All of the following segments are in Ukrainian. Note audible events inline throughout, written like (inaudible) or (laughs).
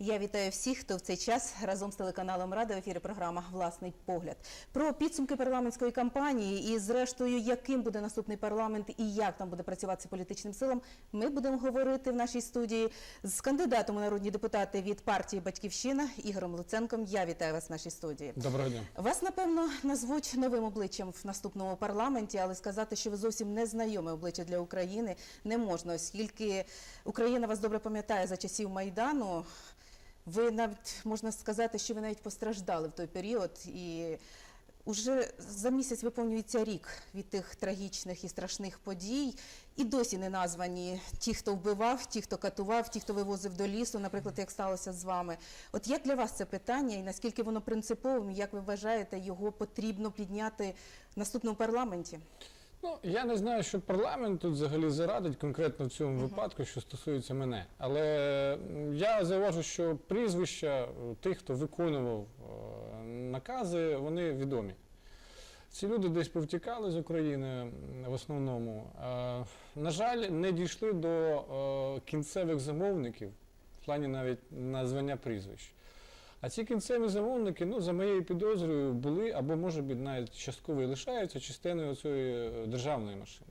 Я вітаю всіх, хто в цей час разом з телеканалом Рада в ефірі програма Власний погляд про підсумки парламентської кампанії і, зрештою, яким буде наступний парламент і як там буде працювати політичним силам. Ми будемо говорити в нашій студії з кандидатом у народні депутати від партії Батьківщина Ігорем Луценком. Я вітаю вас в нашій студії. Доброго дня. Вас напевно назвуть новим обличчям в наступному парламенті, але сказати, що ви зовсім не знайоме обличчя для України, не можна, оскільки Україна вас добре пам'ятає за часів майдану. Ви навіть можна сказати, що ви навіть постраждали в той період, і уже за місяць виповнюється рік від тих трагічних і страшних подій. І досі не названі ті, хто вбивав, ті, хто катував, ті, хто вивозив до лісу, наприклад, як сталося з вами. От як для вас це питання, і наскільки воно принциповим, як ви вважаєте, його потрібно підняти в наступному парламенті? Ну я не знаю, що парламент тут взагалі зарадить конкретно в цьому випадку, що стосується мене. Але я зауважу, що прізвища тих, хто виконував е, накази, вони відомі. Ці люди десь повтікали з України в основному. Е, На жаль, не дійшли до е, кінцевих замовників в плані навіть названня прізвищ. А ці кінцеві замовники, ну, за моєю підозрою, були або, може бути, навіть частково і лишаються частиною цієї державної машини.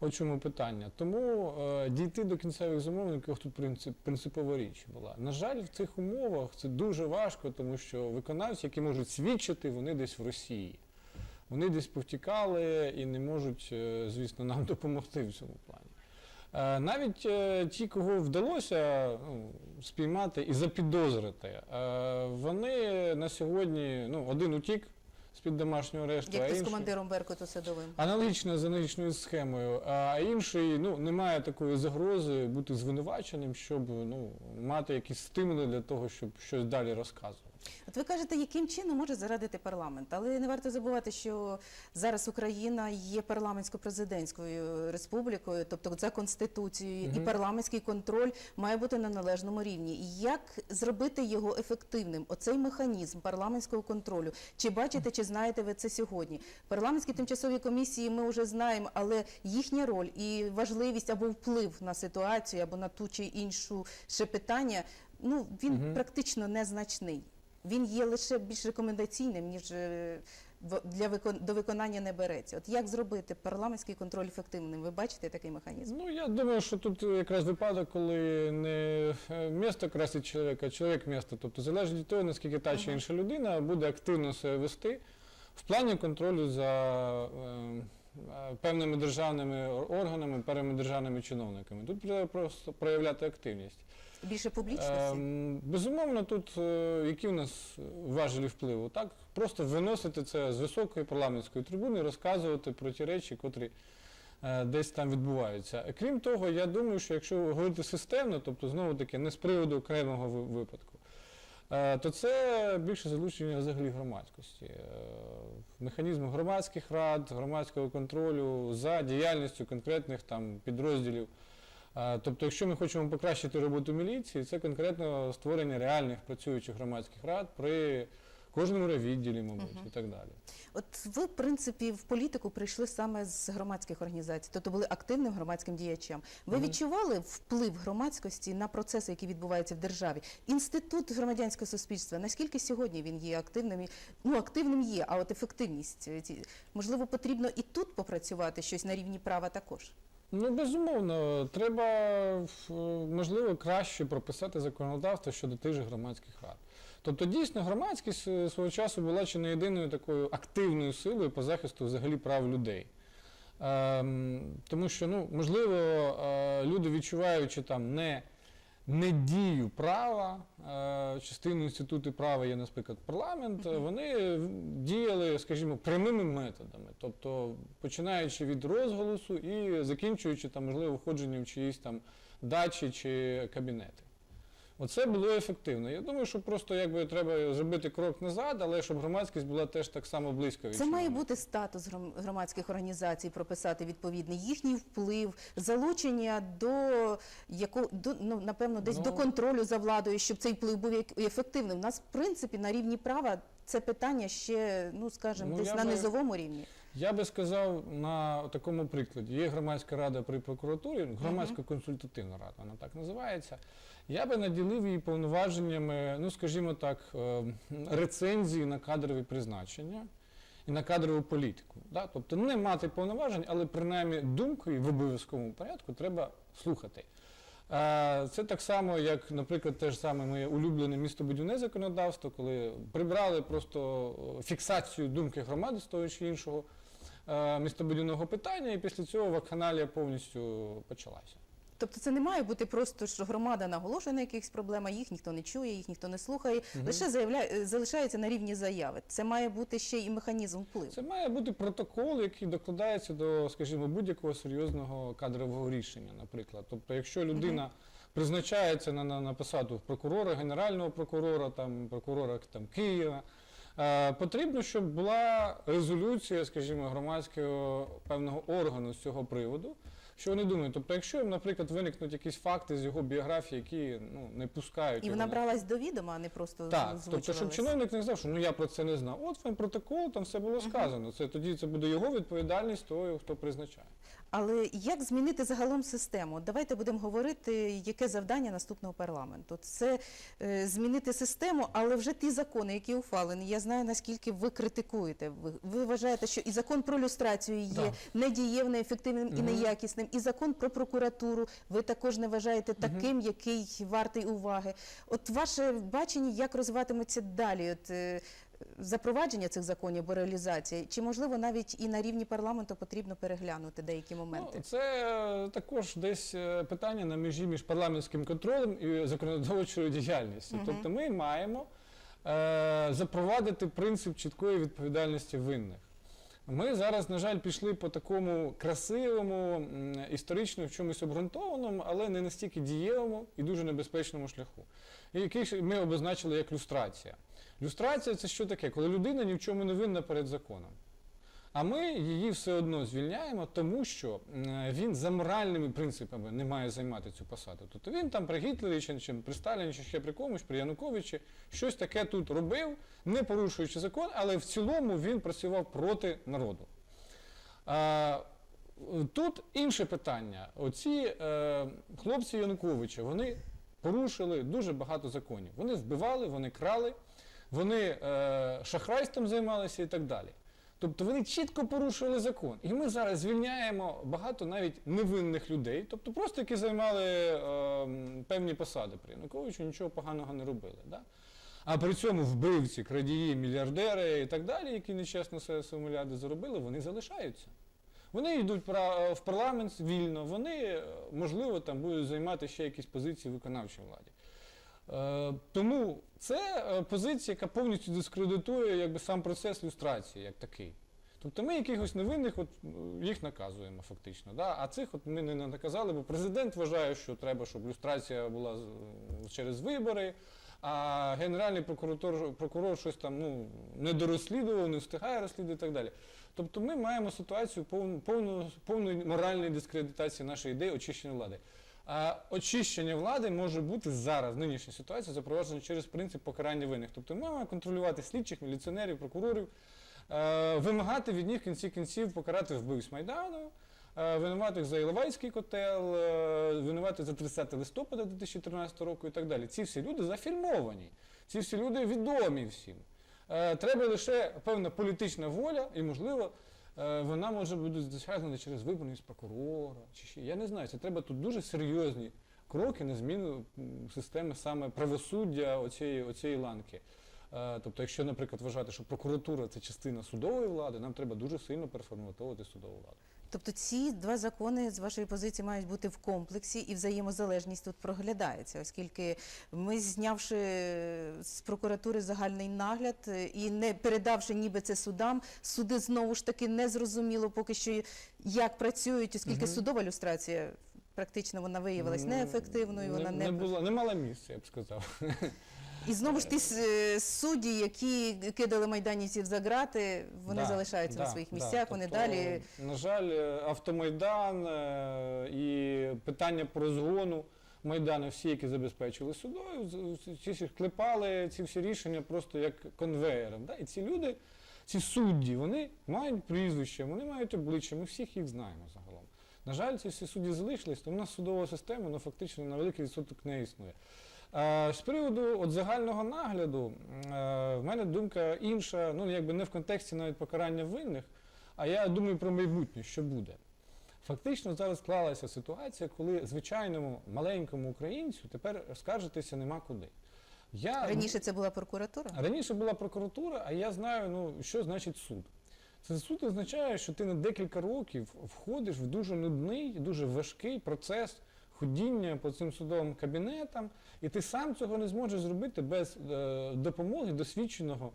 От чому питання. Тому е, дійти до кінцевих замовників тут принцип, принципова річ була. На жаль, в цих умовах це дуже важко, тому що виконавці, які можуть свідчити, вони десь в Росії. Вони десь повтікали і не можуть, е, звісно, нам (laughs) допомогти в цьому плані. Е, Навіть е, ті, кого вдалося ну, спіймати і запідозрити, е, вони на сьогодні, ну, один утік з-під домашнього арешту, Як а ти з командиром Беркуту Садовим? Аналогічно з аналогічною схемою, а інший ну немає такої загрози бути звинуваченим, щоб ну мати якісь стимули для того, щоб щось далі розказувати. От ви кажете, яким чином може зарадити парламент, але не варто забувати, що зараз Україна є парламентсько-президентською республікою, тобто за конституцією, і парламентський контроль має бути на належному рівні. Як зробити його ефективним? Оцей механізм парламентського контролю. Чи бачите, чи знаєте ви це сьогодні? Парламентські тимчасові комісії ми вже знаємо, але їхня роль і важливість або вплив на ситуацію, або на ту чи іншу ще питання, ну він Мгм. практично незначний. Він є лише більш рекомендаційним, ніж е, для викон... до виконання не береться. От як зробити парламентський контроль ефективним? Ви бачите такий механізм? Ну я думаю, що тут якраз випадок, коли не е, місто красить чоловіка, а чоловік місто. Тобто залежить від того, наскільки та чи інша людина буде активно себе вести в плані контролю за е, певними державними органами, певними державними чиновниками. Тут треба просто проявляти активність. Більше публічності? Ем, безумовно, тут е, які у нас важелі впливу? Так, просто виносити це з високої парламентської трибуни, розказувати про ті речі, котрі е, десь там відбуваються. Крім того, я думаю, що якщо говорити системно, тобто знову таки не з приводу окремого випадку, е, то це більше залучення взагалі громадськості, е, механізму громадських рад, громадського контролю за діяльністю конкретних там підрозділів. Тобто, якщо ми хочемо покращити роботу міліції, це конкретно створення реальних працюючих громадських рад при кожному райвідділі, мабуть, Мгм. і так далі. От ви, в принципі, в політику прийшли саме з громадських організацій, тобто були активним громадським діячем. Ви Мгм. відчували вплив громадськості на процеси, які відбуваються в державі? Інститут громадянського суспільства, наскільки сьогодні він є активним? Ну, активним є, а от ефективність, е, можливо, потрібно і тут попрацювати щось на рівні права також. Ну, безумовно, треба можливо краще прописати законодавство щодо тих же громадських рад. Тобто, дійсно, громадськість е, свого часу була чи не єдиною такою активною силою по захисту взагалі прав людей. Ем, тому що, ну, можливо, е, люди, відчуваючи там не, не дію права, частину частиною інституту права є, наприклад, парламент, е, вони діяли, скажімо, прямими методами, тобто починаючи від розголосу і закінчуючи там, можливо, входженням в чиїсь там дачі чи кабінети. Оце було ефективно. Я думаю, що просто якби треба зробити крок назад, але щоб громадськість була теж так само близько від Це має бути статус громадських організацій, прописати відповідний їхній вплив, залучення до яко до ну напевно десь Ну. до контролю за владою, щоб цей вплив був ефективним. У нас в принципі на рівні права це питання ще, ну скажімо, Ну, десь на би- низовому рівні? Я би сказав на такому прикладі. Є громадська рада при прокуратурі, громадська консультативна рада, вона так називається. Я би наділив її повноваженнями, ну скажімо так, е, рецензії на кадрові призначення і на кадрову політику. Да? Тобто не мати повноважень, але принаймні думку і в обов'язковому порядку треба слухати. Е, Це так само, як, наприклад, те ж саме моє улюблене містобудівне законодавство, коли прибрали просто е, фіксацію думки громади з того чи іншого містобудівного питання, і після цього вакханалія повністю почалася. Тобто це не має бути просто, що громада наголошує на якихось проблемах, їх ніхто не чує, їх ніхто не слухає, лише заявляє, залишається на рівні заяви. Це має бути ще і механізм впливу. Це має бути протокол, який докладається до, скажімо, будь-якого серйозного кадрового рішення, наприклад. Тобто, якщо людина призначається на, на, на посаду прокурора, генерального прокурора, там, прокурора там, Києва, е, потрібно, щоб була резолюція, скажімо, громадського певного органу з цього приводу. Що вони думають? Тобто, якщо, їм, наприклад, виникнуть якісь факти з його біографії, які ну, не пускають І його вона на- бралась до відома, а не просто так, тобто, щоб чиновник не знав, що ну я про це не знав. От вам протокол, там все було сказано. Це тоді це буде його відповідальність того, хто призначає. Але як змінити загалом систему? Давайте будемо говорити, яке завдання наступного парламенту. Це е, змінити систему, але вже ті закони, які ухвалені. Я знаю, наскільки ви критикуєте. Ви, ви вважаєте, що і закон про люстрацію є Да. недієвним, неефективним і неякісним, і закон про прокуратуру ви також не вважаєте таким, який вартий уваги. От ваше бачення, як розвиватиметься далі? От, е, Запровадження цих законів або реалізація, чи можливо навіть і на рівні парламенту потрібно переглянути деякі моменти? Ну, це е, також десь е, питання на межі між парламентським контролем і законодавчою діяльністю. Мгм. Тобто ми маємо е, запровадити принцип чіткої відповідальності винних. Ми зараз, на жаль, пішли по такому красивому, історично в чомусь обґрунтованому, але не настільки дієвому і дуже небезпечному шляху, який ми обозначили як люстрація. Люстрація це що таке? Коли людина ні в чому не винна перед законом. А ми її все одно звільняємо, тому що він за моральними принципами не має займати цю посаду. Тобто він там при Гітлері чи, чи при Сталіні, чи ще при комусь, при Януковичі щось таке тут робив, не порушуючи закон, але в цілому він працював проти народу. Тут інше питання. Оці е, хлопці Януковича, вони порушили дуже багато законів. Вони вбивали, вони крали, вони е, шахрайством займалися і так далі. Тобто вони чітко порушували закон. І ми зараз звільняємо багато навіть невинних людей, тобто просто які займали е, певні посади при Януковичу, нічого поганого не робили. Да? А при цьому вбивці, крадії, мільярдери і так далі, які нечесно свої мільярди заробили, вони залишаються. Вони йдуть в парламент вільно, вони, е, можливо, там будуть займати ще якісь позиції в виконавчій владі. Е, тому це е, позиція, яка повністю дискредитує якби, сам процес люстрації як такий. Тобто ми якихось невинних от, їх наказуємо фактично. Да? А цих от ми не наказали, бо президент вважає, що треба, щоб люстрація була через вибори, а генеральний прокурор, прокурор щось там ну, не дорозслідував, не встигає розслідувати і так далі. Тобто ми маємо ситуацію повну, повну, повної моральної дискредитації нашої ідеї очищення влади. Очищення влади може бути зараз, в нинішній ситуації, запроваджено через принцип покарання винних. Тобто ми маємо контролювати слідчих, міліціонерів, прокурорів, е, вимагати від них в кінці кінців покарати вбивць Майдану, е, винуватих за Іловайський котел, е, винуватих за 30 листопада 2013 року і так далі. Ці всі люди зафільмовані, ці всі люди відомі всім. Е, Треба лише певна політична воля і, можливо, вона може бути досягнена через виборність прокурора чи ще. Я не знаю, це треба тут дуже серйозні кроки на зміну системи саме правосуддя оцієї, оцієї ланки. Е, Тобто, якщо, наприклад, вважати, що прокуратура це частина судової влади, нам треба дуже сильно переформатувати судову владу. Тобто ці два закони з вашої позиції мають бути в комплексі, і взаємозалежність тут проглядається, оскільки ми, знявши з прокуратури загальний нагляд е, і не передавши ніби це судам, суди знову ж таки не зрозуміло поки що як працюють, оскільки Мгм. судова люстрація практично вона виявилась неефективною. Вона не, не, була, не мала місця, я б сказав. І знову ж ті е, судді, які кидали майданівців за грати, вони Да, залишаються на да, своїх да. місцях. Вони Тобто, далі На жаль, е, автомайдан е, і питання про згону Майдану, всі, які забезпечили судою, з- з- ці всі клепали ці всі рішення просто як конвеєром. Да? І ці люди, ці судді, вони мають прізвище, вони мають обличчя, ми всіх їх знаємо загалом. На жаль, ці всі судді залишились, то в нас судова система ну, фактично на великий відсоток не існує. Е, З приводу от загального нагляду, е, в мене думка інша, ну якби не в контексті навіть покарання винних, а я думаю про майбутнє, що буде. Фактично зараз склалася ситуація, коли звичайному маленькому українцю тепер скаржитися нема куди. Я, Раніше це була прокуратура. Раніше була прокуратура, а я знаю, ну, що значить суд. Це суд означає, що ти на декілька років входиш в дуже нудний, дуже важкий процес ходіння по цим судовим кабінетам, і ти сам цього не зможеш зробити без е, допомоги досвідченого,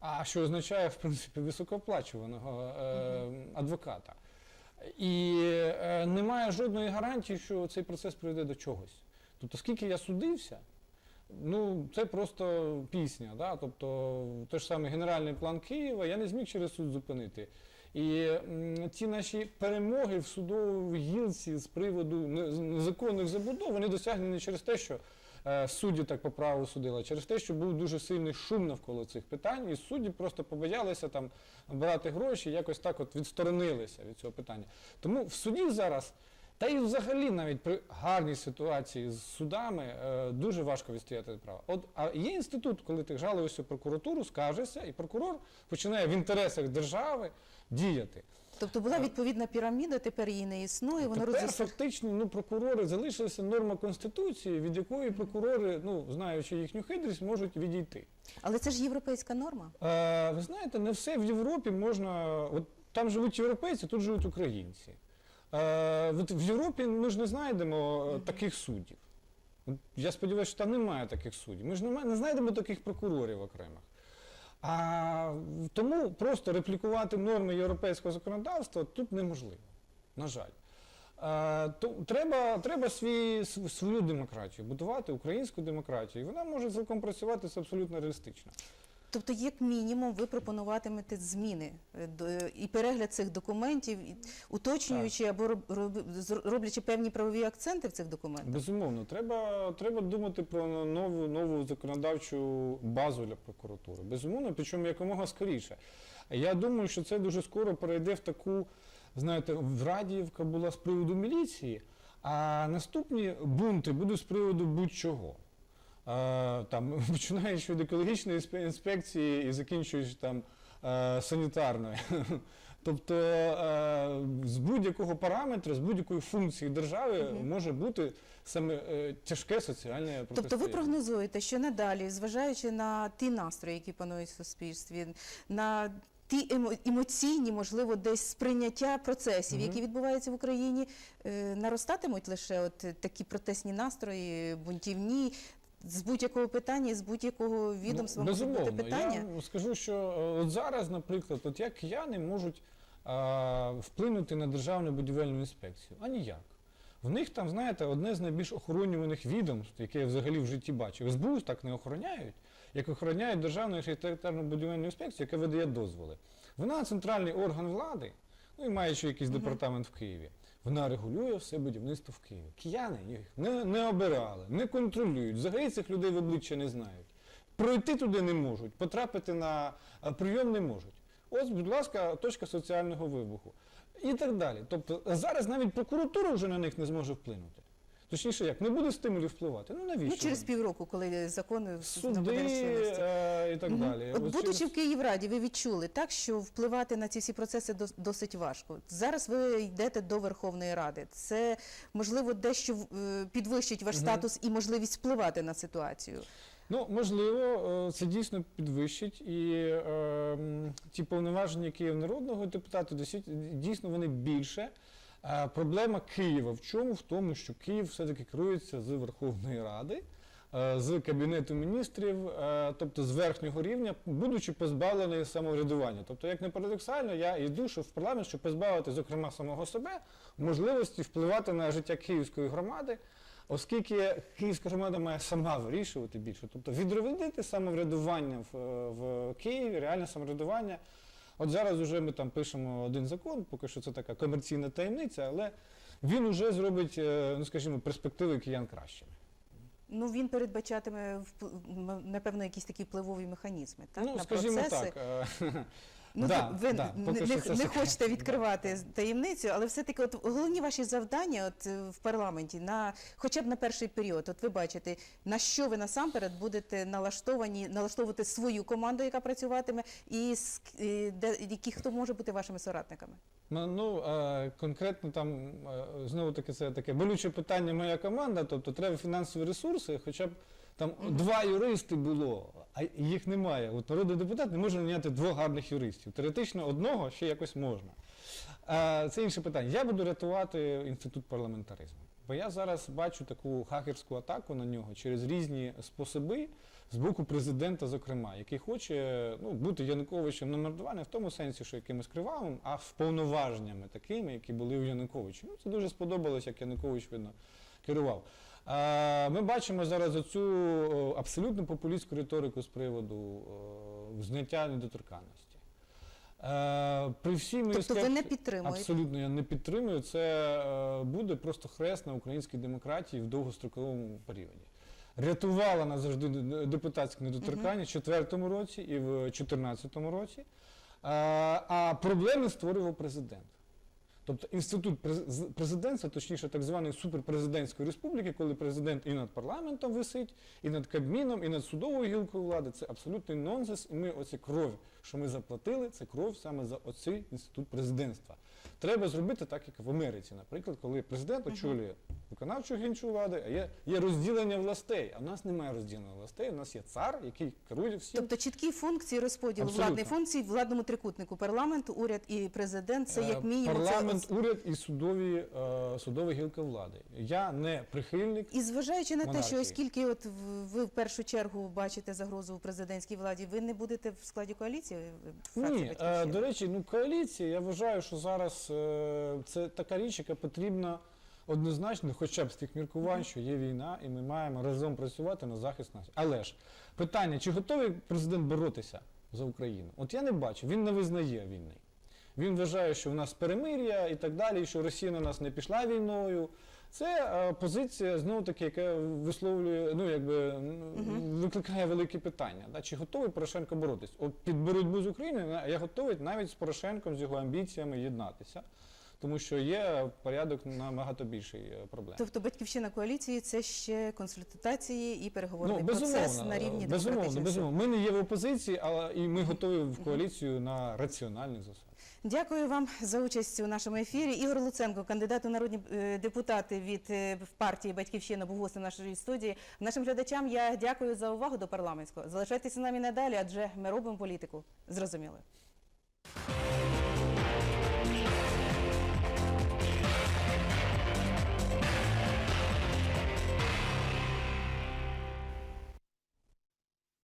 а що означає, в принципі, високооплачуваного е, адвоката. І е, немає жодної гарантії, що цей процес приведе до чогось. Тобто, скільки я судився, Ну, це просто пісня. Да? Тобто, той ж самий генеральний план Києва я не зміг через суд зупинити. І ці наші перемоги в судовій гілці з приводу незаконних забудов, вони досягнені не через те, що е, судді так по праву судили, через те, що був дуже сильний шум навколо цих питань, і судді просто побоялися там брати гроші, якось так от відсторонилися від цього питання. Тому в суді зараз та і взагалі навіть при гарній ситуації з судами е, дуже важко відстояти право. От а є інститут, коли ти жалуєшся в прокуратуру, скажешся, і прокурор починає в інтересах держави діяти. Тобто була відповідна піраміда, тепер її не існує. Воно Тепер розрос... фактично ну, прокурори залишилася норма конституції, від якої прокурори, ну знаючи їхню хитрість, можуть відійти. Але це ж європейська норма. Е, ви знаєте, не все в Європі можна. От там живуть європейці, тут живуть українці. Е, от в Європі ми ж не знайдемо е, таких суддів. Я сподіваюся, що там немає таких суддів. Ми ж не, знайдемо таких прокурорів окремих. А тому просто реплікувати норми європейського законодавства тут неможливо. На жаль. Е, то треба, треба свій, св- свою демократію, будувати українську демократію. І вона може цілком працювати абсолютно реалістично. Тобто, як мінімум, ви пропонуватимете зміни е, е, і перегляд цих документів, уточнюючи або роблячи певні правові акценти в цих документах. Безумовно, треба, треба думати про нову, нову законодавчу базу для прокуратури. Безумовно, причому якомога скоріше. Я думаю, що це дуже скоро перейде в таку, знаєте, в Радіївка була з приводу міліції, а наступні бунти будуть з приводу будь-чого. Там, (laughs) починаючи від екологічної інспекції і закінчуючи там е, санітарною. (laughs) Тобто е, з будь-якого параметру, з будь-якої функції держави Мгм. може бути саме е, тяжке соціальне Тобто ви прогнозуєте, що надалі, зважаючи на ті настрої, які панують в суспільстві, на ті емоційні, можливо, десь сприйняття процесів, Мгм. які відбуваються в Україні, наростатимуть лише от такі протестні настрої, бунтівні. З будь-якого питання, з будь-якого відомства Ну, може бути питання. Я скажу, що е, от зараз, наприклад, от як кияни можуть а, вплинути на державну будівельну інспекцію? А ніяк. В них там, знаєте, одне з найбільш охоронюваних відомств, яке я взагалі в житті бачив. СБУ так не охороняють, як охороняють Державну архітектурну будівельну інспекцію, яка видає дозволи. Вона центральний орган влади, ну і має ще якийсь Мгм. департамент в Києві. Вона регулює все будівництво в Києві. Кияни їх не, не обирали, не контролюють. Взагалі цих людей в обличчя не знають. Пройти туди не можуть, потрапити на прийом не можуть. Ось, будь ласка, точка соціального вибуху. І так далі. Тобто зараз навіть прокуратура вже на них не зможе вплинути. Точніше, як, не буде стимулів впливати. Ну навіщо? Ну, через півроку, коли закони Суди е, і так Мгм. далі. От Ось будучи через- в Київраді, ви відчули так, що впливати на ці всі процеси дос- досить важко. Зараз ви йдете до Верховної Ради. Це можливо дещо е, підвищить ваш Мгм. статус і можливість впливати на ситуацію. Ну, можливо, е, це дійсно підвищить, і е, ті повноваження, які є в народного депутата, дійсно вони більше. Е, Проблема Києва в чому? В тому, що Київ все-таки керується з Верховної Ради, е, з Кабінету міністрів, е, тобто з верхнього рівня, будучи позбавлений самоврядування. Тобто, як не парадоксально, я йду в парламент, щоб позбавити, зокрема, самого себе можливості впливати на життя Київської громади. Оскільки Київська громада має сама вирішувати більше, тобто відровити самоврядування в, в Києві, реальне самоврядування. От зараз вже ми там пишемо один закон, поки що це така комерційна таємниця, але він уже зробить, е, ну скажімо, перспективи киян кращими. Ну він передбачатиме напевно якісь такі впливові механізми, так ну, на скажімо процеси. так. (laughs) е, Ну Да, ви да, не, поки не, що це не секрет. хочете відкривати таємницю, але все-таки от головні ваші завдання от е, в парламенті на хоча б на перший період. От ви бачите, на що ви насамперед будете налаштовані, налаштовувати свою команду, яка працюватиме, і з і де які хто може бути вашими соратниками. Ну, конкретно там знову таки це таке болюче питання. Моя команда, тобто треба фінансові ресурси, хоча б там два юристи було, а їх немає. От народний депутат не може наняти двох гарних юристів. Теоретично одного ще якось можна. Це інше питання. Я буду рятувати інститут парламентаризму. Бо я зараз бачу таку хакерську атаку на нього через різні способи з боку президента, зокрема, який хоче ну, бути Януковичем номер два не в тому сенсі, що якимось кривавим, а повноваженнями такими, які були у Януковича. Ну, це дуже сподобалось, як Янукович видно керував. Ми бачимо зараз оцю абсолютно популістську риторику з приводу о, зняття недоторканності. Е, При всій Тобто ви не підтримуєте? Абсолютно я не підтримую. Це е, буде просто хрест на українській демократії в довгостроковому періоді. Рятувала нас завжди д- депутатське недоторкання в 2004 році і в 2014 році. А проблеми створював президент. Тобто інститут през- президентства, точніше так званої суперпрезидентської республіки, коли президент і над парламентом висить, і над Кабміном, і над судовою гілкою влади, це абсолютний нонсенс. І ми оці кров, що ми заплатили, це кров саме за оцей інститут президентства. Треба зробити так, як в Америці, наприклад, коли президент очолює виконавчу гінчу влади, а є, є розділення властей. А в нас немає розділення властей. У нас є цар, який керує всім. Тобто чіткі функції розподілу Абсолютно. владних функцій в владному трикутнику парламент, уряд і президент це як Е, мінімум. це парламент, ос- уряд і судові, е, судова гілка влади. Я не прихильник І зважаючи на те, що оскільки от ви в першу чергу бачите загрозу у президентській владі, ви не будете в складі коаліції? Е, фракції Ні, е, до речі, ну коаліція, я вважаю, що зараз е, це така річ, яка потрібна однозначно, хоча б з тих міркувань, що є війна, і ми маємо разом працювати на захист нас. Але ж питання, чи готовий президент боротися за Україну? От я не бачу, він не визнає війни. Він вважає, що в нас перемир'я і так далі, що Росія на нас не пішла війною. Це е, позиція знову таки, яка висловлює, ну якби викликає великі питання. Да? Чи готовий Порошенко боротись? От під боротьбу з Україною я готовий навіть з Порошенком, з його амбіціями єднатися, тому що є порядок набагато більший е, проблем. Тобто батьківщина коаліції це ще консультації і переговорний Ну, процес на рівні безумовно, безумовно. Ми не є в опозиції, але і ми готові в коаліцію на раціональних засадах. Дякую вам за участь у нашому ефірі. Ігор Луценко, кандидат у народні е, депутати від е, партії Батьківщина, був гостем нашої студії. Нашим глядачам я дякую за увагу до парламентського. Залишайтеся нами надалі, адже ми робимо політику. Зрозуміло.